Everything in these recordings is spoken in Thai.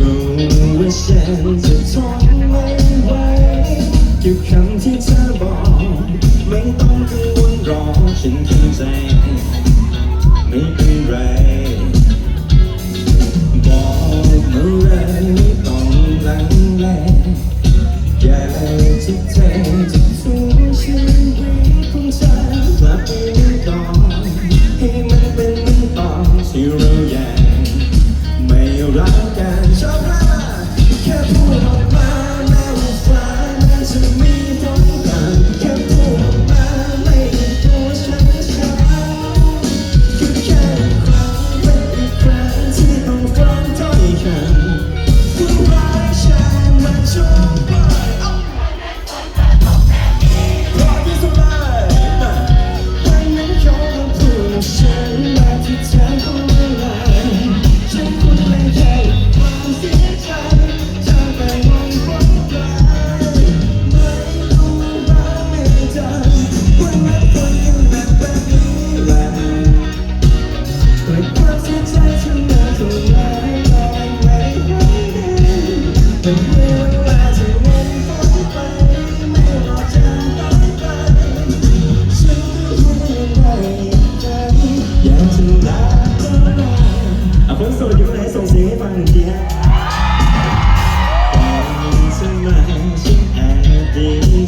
รู้ว่าฉันจะทนไม่ไวกับคำที่เธอบอก ไม่ต้องกังวลรอฉันเข้าใจ ไม่เป็นไร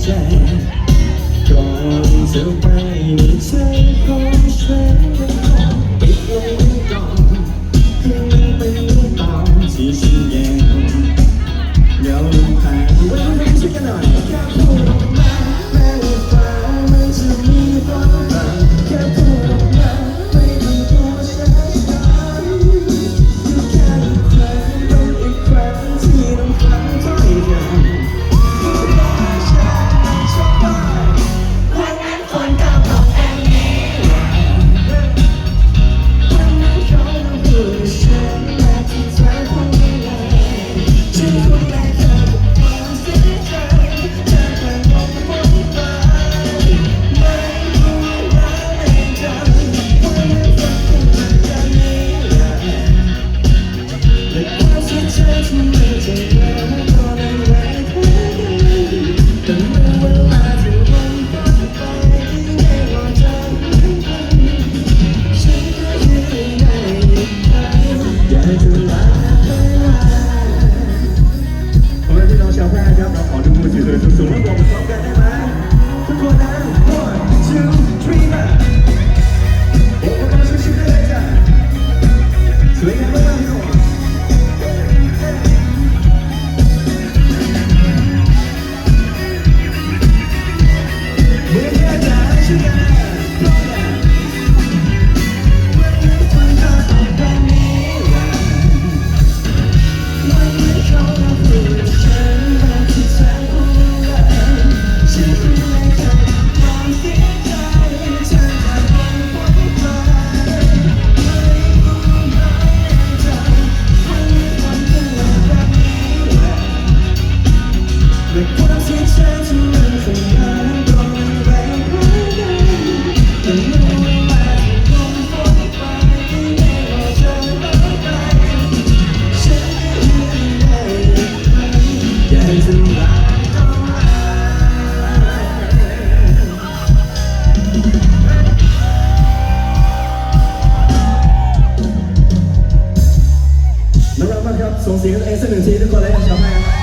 ใจก่อนจะไปในใจของฉันปิดลง ส่งเสียงให้ตัวเองสักหนึ่งทีทุกคนเลยนะครับแม่